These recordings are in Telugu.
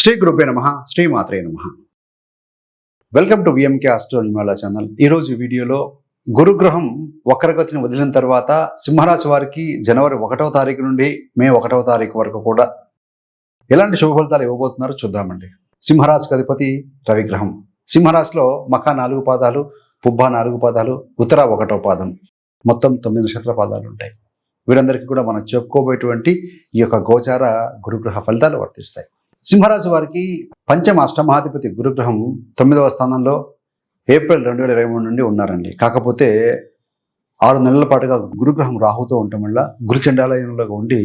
శ్రీ గురుపే నమ శ్రీ మాత్రే నమ. వెల్కమ్ టు విఎంకే ఆస్ట్రోనిమాల ఛానల్ ఈరోజు వీడియోలో గురుగ్రహం వక్రగతిని వదిలిన తర్వాత సింహరాశి వారికి జనవరి ఒకటవ తారీఖు నుండి మే ఒకటవ తారీఖు వరకు కూడా ఎలాంటి శుభ ఫలితాలు ఇవ్వబోతున్నారో చూద్దామండి. సింహరాశికి అధిపతి రవిగ్రహం. సింహరాశిలో మఖ నాలుగు పాదాలు పుబ్బ నాలుగు పాదాలు ఉత్తర ఒకటో పాదం. మొత్తం తొమ్మిది నక్షత్ర పాదాలు ఉంటాయి. వీరందరికీ కూడా మనం చెప్పుకోబోయేటువంటి ఈ యొక్క గోచార గురుగ్రహ ఫలితాలు వర్తిస్తాయి. సింహరాశి వారికి పంచమ అష్టమాధిపతి గురుగ్రహం తొమ్మిదవ స్థానంలో ఏప్రిల్ రెండు వేల ఇరవై మూడు నుండి ఉన్నారండి. కాకపోతే ఆరు నెలల పాటుగా గురుగ్రహం రాహుతో ఉండటం వల్ల గురుచండాలయంలో ఉండి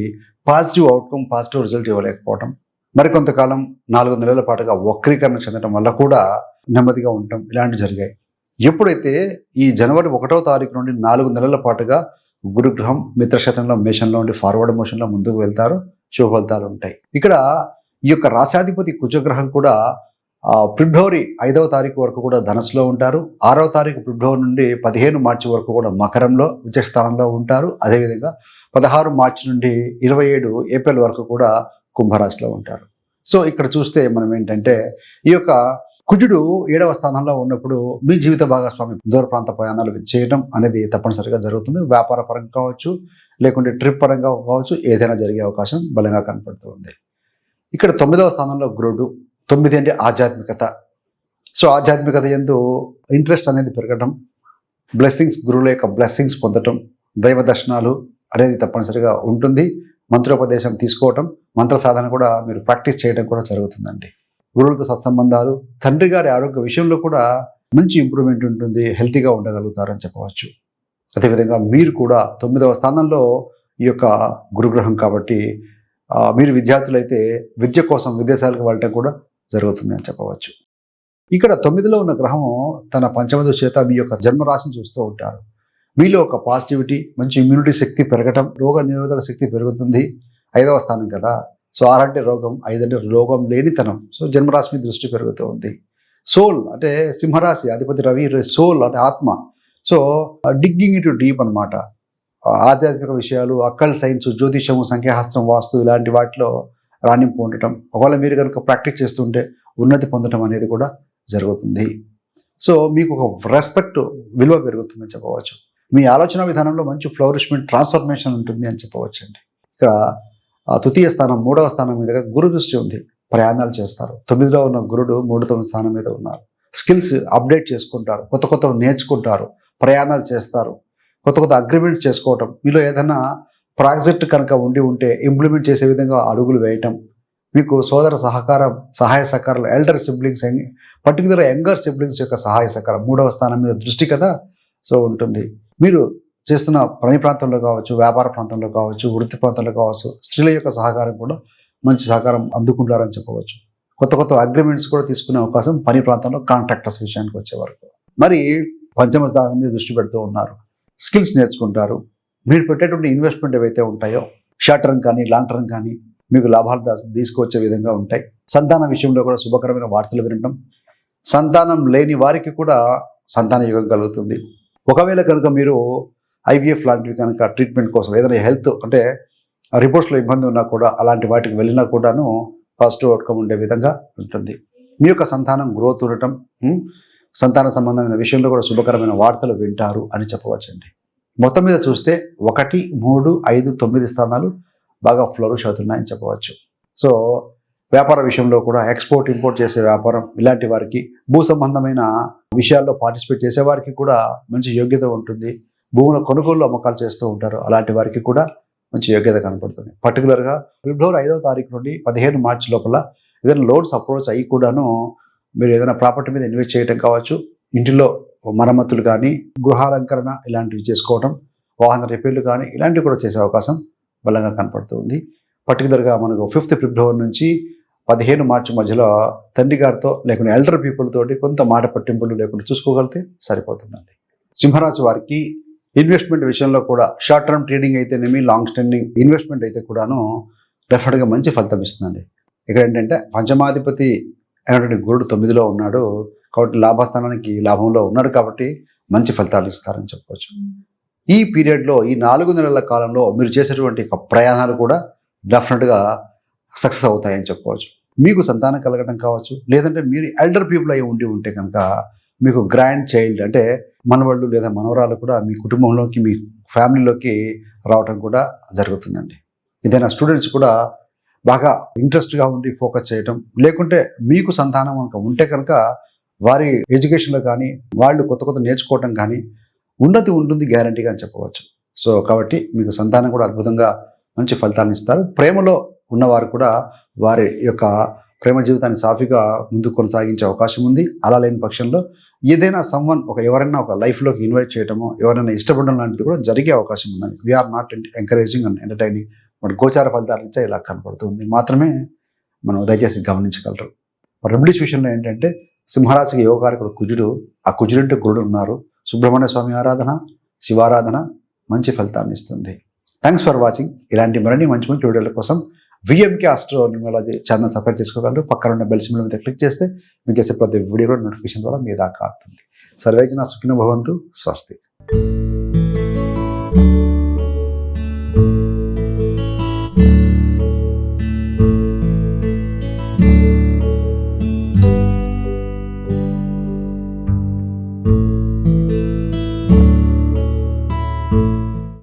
పాజిటివ్ అవుట్కమ్ పాజిటివ్ రిజల్ట్ ఇవ్వలేకపోవటం మరికొంతకాలం నాలుగు నెలల పాటుగా వక్రీకరణ చెందడం వల్ల కూడా నెమ్మదిగా ఉండటం ఇలాంటివి జరిగాయి. ఎప్పుడైతే ఈ జనవరి ఒకటో తారీఖు నుండి నాలుగు నెలల పాటుగా గురుగ్రహం మిత్రక్షేత్రంలో మేషంలో ఉండి ఫార్వర్డ్ మోషన్లో ముందుకు వెళ్తారు శుభ ఫలితాలు ఉంటాయి. ఇక్కడ ఈ యొక్క రాశాధిపతి కుజగ్రహం కూడా ఫిబ్రవరి ఐదవ తారీఖు వరకు కూడా ధనస్సులో ఉంటారు. ఆరవ తారీఖు ఫిబ్రవరి నుండి పదిహేను మార్చి వరకు కూడా మకరంలో ఉచ్చస్థానంలో ఉంటారు. అదేవిధంగా పదహారు మార్చి నుండి ఇరవై ఏడు ఏప్రిల్ వరకు కూడా కుంభరాశిలో ఉంటారు. సో ఇక్కడ చూస్తే మనం ఏంటంటే ఈ యొక్క కుజుడు ఏడవ స్థానంలో ఉన్నప్పుడు మీ జీవిత భాగస్వామి దూర ప్రాంత ప్రయాణాలు చేయడం అనేది తప్పనిసరిగా జరుగుతుంది. వ్యాపార పరంగా కావచ్చు లేకుంటే ట్రిప్ పరంగా కావచ్చు ఏదైనా జరిగే అవకాశం బలంగా కనపడుతుంది. ఇక్కడ తొమ్మిదవ స్థానంలో గురుడు. తొమ్మిది అంటే ఆధ్యాత్మికత. సో ఆధ్యాత్మికత ఎందు ఇంట్రెస్ట్ అనేది పెరగడం బ్లెస్సింగ్స్ గురువుల యొక్క బ్లెస్సింగ్స్ పొందటం దైవ దర్శనాలు అనేది తప్పనిసరిగా ఉంటుంది. మంత్రోపదేశం తీసుకోవటం మంత్ర సాధన కూడా మీరు ప్రాక్టీస్ చేయడం కూడా జరుగుతుందండి. గురువులతో సత్సంబంధాలు తండ్రి గారి ఆరోగ్య విషయంలో కూడా మంచి ఇంప్రూవ్మెంట్ ఉంటుంది హెల్తీగా ఉండగలుగుతారని చెప్పవచ్చు. అదేవిధంగా మీరు కూడా తొమ్మిదవ స్థానంలో ఈ యొక్క గురుగ్రహం కాబట్టి మీరు విద్యార్థులైతే విద్య కోసం విదేశాలకు వెళ్ళటం కూడా జరుగుతుంది అని చెప్పవచ్చు. ఇక్కడ తొమ్మిదిలో ఉన్న గ్రహము తన పంచమద చేత మీ యొక్క జన్మరాశిని చూస్తూ ఉంటారు. మీలో ఒక పాజిటివిటీ మంచి ఇమ్యూనిటీ శక్తి పెరగటం రోగ నిరోధక శక్తి పెరుగుతుంది. ఐదవ స్థానం కదా. సో ఆరంటే రోగం ఐదంటే రోగం లేనితనం. సో జన్మరాశి మీద దృష్టి పెరుగుతూ ఉంది. సోల్ అంటే సింహరాశి అధిపతి రవి సోల్ అంటే ఆత్మ. సో డిగ్గింగ్ ఇటు డీప్ అనమాట ఆధ్యాత్మిక విషయాలు అక్కల్ సైన్స్ జ్యోతిషము సంఖ్యాశాస్త్రం వాస్తు ఇలాంటి వాటిలో రాణింపు ఉండటం. ఒకవేళ మీరు కనుక ప్రాక్టీస్ చేస్తుంటే ఉన్నతి పొందడం అనేది కూడా జరుగుతుంది. సో మీకు ఒక రెస్పెక్ట్ విలువ పెరుగుతుందని చెప్పవచ్చు. మీ ఆలోచన విధానంలో మంచి ఫ్లవరిష్మెంట్ ట్రాన్స్ఫర్మేషన్ ఉంటుంది అని చెప్పవచ్చు అండి ఇక్కడ తృతీయ స్థానం మూడవ స్థానం మీదుగా గురు దృష్టి ఉంది. ప్రయాణాలు చేస్తారు. తొమ్మిదిలో ఉన్న గురుడు మూడు తొమ్మిది స్థానం మీద ఉన్నారు. స్కిల్స్ అప్డేట్ చేసుకుంటారు. కొత్త కొత్త నేర్చుకుంటారు. ప్రయాణాలు చేస్తారు. కొత్త కొత్త అగ్రిమెంట్ చేసుకోవటం. మీలో ఏదైనా ప్రాజెక్ట్ కనుక ఉండి ఉంటే ఇంప్లిమెంట్ చేసే విధంగా అడుగులు వేయటం. మీకు సోదర సహకారం సహాయ సహకారాలు elder siblings particular younger siblings యొక్క సహాయ సహకారం మూడవ స్థానం మీద దృష్టి కదా సో ఉంటుంది. మీరు చేస్తున్న పని ప్రాంతంలో కావచ్చు వ్యాపార ప్రాంతంలో కావచ్చు వృత్తి ప్రాంతంలో కావచ్చు స్త్రీల యొక్క సహకారం కూడా మంచి సహకారం అందుకుంటారని చెప్పవచ్చు. కొత్త కొత్త అగ్రిమెంట్స్ కూడా తీసుకునే అవకాశం పని ప్రాంతంలో కాంట్రాక్టర్స్ విషయానికి వచ్చే వరకు. మరి పంచమ స్థానం మీద దృష్టి పెడుతూ ఉన్నారు. స్కిల్స్ నేర్చుకుంటారు. మీరు పెట్టేటువంటి ఇన్వెస్ట్మెంట్ ఏవైతే ఉంటాయో షార్ట్ టర్మ్ కానీ లాంగ్ టర్మ్ కానీ మీకు లాభాలు తీసుకొచ్చే విధంగా ఉంటాయి. సంతాన విషయంలో కూడా శుభకరమైన వార్తలు వినటం. సంతానం లేని వారికి కూడా సంతాన యుగం కలుగుతుంది. ఒకవేళ కనుక మీరు ఐవీఎఫ్ లాంటివి కనుక ట్రీట్మెంట్ కోసం ఏదైనా హెల్త్ అంటే రిపోర్ట్స్లో ఇబ్బంది ఉన్నా కూడా అలాంటి వాటికి వెళ్ళినా కూడాను పాజిటివ్ అవుట్కమ్ ఉండే విధంగా ఉంటుంది. మీ యొక్క సంతానం గ్రోత్ ఉండటం సంతాన సంబంధమైన విషయంలో కూడా శుభకరమైన వార్తలు వింటారు అని చెప్పవచ్చండి. మొత్తం మీద చూస్తే ఒకటి మూడు ఐదు తొమ్మిది స్థానాలు బాగా ఫ్లరిష్ అవుతున్నాయని చెప్పవచ్చు. సో వ్యాపార విషయంలో కూడా ఎక్స్పోర్ట్ ఇంపోర్ట్ చేసే వ్యాపారం ఇలాంటి వారికి భూ సంబంధమైన విషయాల్లో పార్టిసిపేట్ చేసే వారికి కూడా మంచి యోగ్యత ఉంటుంది. భూముల కొనుగోలు అమ్మకాలు చేస్తూ ఉంటారు. అలాంటి వారికి కూడా మంచి యోగ్యత కనపడుతుంది. పర్టికులర్గా ఫిబ్రవరి ఐదవ తారీఖు నుండి పదిహేను మార్చి లోపల ఏదైనా లోన్స్ అప్రోచ్ అయ్యి కూడాను మీరు ఏదైనా ప్రాపర్టీ మీద ఇన్వెస్ట్ చేయడం కావచ్చు ఇంటిలో మరమ్మతులు కానీ గృహాలంకరణ ఇలాంటివి చేసుకోవడం వాహన రిపేర్లు కానీ ఇలాంటివి కూడా చేసే అవకాశం బలంగా కనపడుతుంది పర్టికులర్గా మనకు ఫిఫ్త్ ఫిబ్రవరి నుంచి పదిహేను మార్చి మధ్యలో తండ్రి గారితో లేకుంటే ఎల్డర్ పీపుల్ తోటి కొంత మాట పట్టింపులు లేకుండా చూసుకోగలిగితే సరిపోతుందండి. సింహరాశి వారికి ఇన్వెస్ట్మెంట్ విషయంలో కూడా షార్ట్ టర్మ్ ట్రేడింగ్ అయితేనేమి లాంగ్ స్టాండింగ్ ఇన్వెస్ట్మెంట్ అయితే కూడాను డెఫినెట్గా మంచి ఫలితం ఇస్తుందండి. ఇక్కడ ఏంటంటే పంచమాధిపతి అయినటువంటి గురుడు తొమ్మిదిలో ఉన్నాడు కాబట్టి లాభస్థానానికి లాభంలో ఉన్నాడు కాబట్టి మంచి ఫలితాలు ఇస్తారని చెప్పవచ్చు ఈ పీరియడ్లో ఈ నాలుగు నెలల కాలంలో మీరు చేసేటువంటి ప్రయాణాలు కూడా డెఫినెట్గా సక్సెస్ అవుతాయని చెప్పుకోవచ్చు మీకు సంతానం కలగడం కావచ్చు లేదంటే మీరు ఎల్డర్ పీపుల్ అయి ఉండి ఉంటే కనుక మీకు గ్రాండ్ చైల్డ్ అంటే మనవాళ్ళు లేదా మనవరాలు కూడా మీ కుటుంబంలోకి మీ ఫ్యామిలీలోకి రావటం కూడా జరుగుతుందండి. ఏదైనా స్టూడెంట్స్ కూడా బాగా ఇంట్రెస్ట్గా ఉండి ఫోకస్ చేయటం లేకుంటే మీకు సంతానం కనుక ఉంటే కనుక వారి ఎడ్యుకేషన్లో కానీ వాళ్ళు కొత్త కొత్త నేర్చుకోవటం కానీ ఉన్నతి ఉంటుంది గ్యారంటీగా అని చెప్పవచ్చు. సో కాబట్టి మీకు సంతానం కూడా అద్భుతంగా మంచి ఫలితాలను ఇస్తారు. ప్రేమలో ఉన్నవారు కూడా వారి యొక్క ప్రేమ జీవితాన్ని సాఫీగా ముందుకు కొనసాగించే అవకాశం ఉంది. అలా లేని పక్షంలో ఏదైనా సమ్వన్ ఒక ఎవరైనా ఒక లైఫ్లోకి ఇన్వైట్ చేయడమో ఎవరైనా ఇష్టపడడం లాంటిది కూడా జరిగే అవకాశం ఉందని. We're not encouraging and entertaining మన గోచార ఫలితాలు ఇచ్చే ఇలా కనపడుతుంది. మాత్రమే మనం దయచేసి గమనించగలరు. రెమెడీస్ విషయంలో ఏంటంటే సింహరాశికి యోగకారకుడు కుజుడు ఆ కుజుడంటే గురుడు ఉన్నారు. సుబ్రహ్మణ్య స్వామి ఆరాధన శివారాధన మంచి ఫలితాన్ని ఇస్తుంది. థ్యాంక్స్ ఫర్ వాచింగ్ ఇలాంటి మరిన్ని మంచి మంచి వీడియోల కోసం VMK astro numerology channel subscribe చేసుకోగలరు. పక్కన ఉన్న బెల్ సింబల్ మీద క్లిక్ చేస్తే మీకు చేసే ప్రతి వీడియో కూడా నోటిఫికేషన్ ద్వారా మీ దాకా అవుతుంది సర్వేజన సుఖిన భవంతు. స్వస్తి.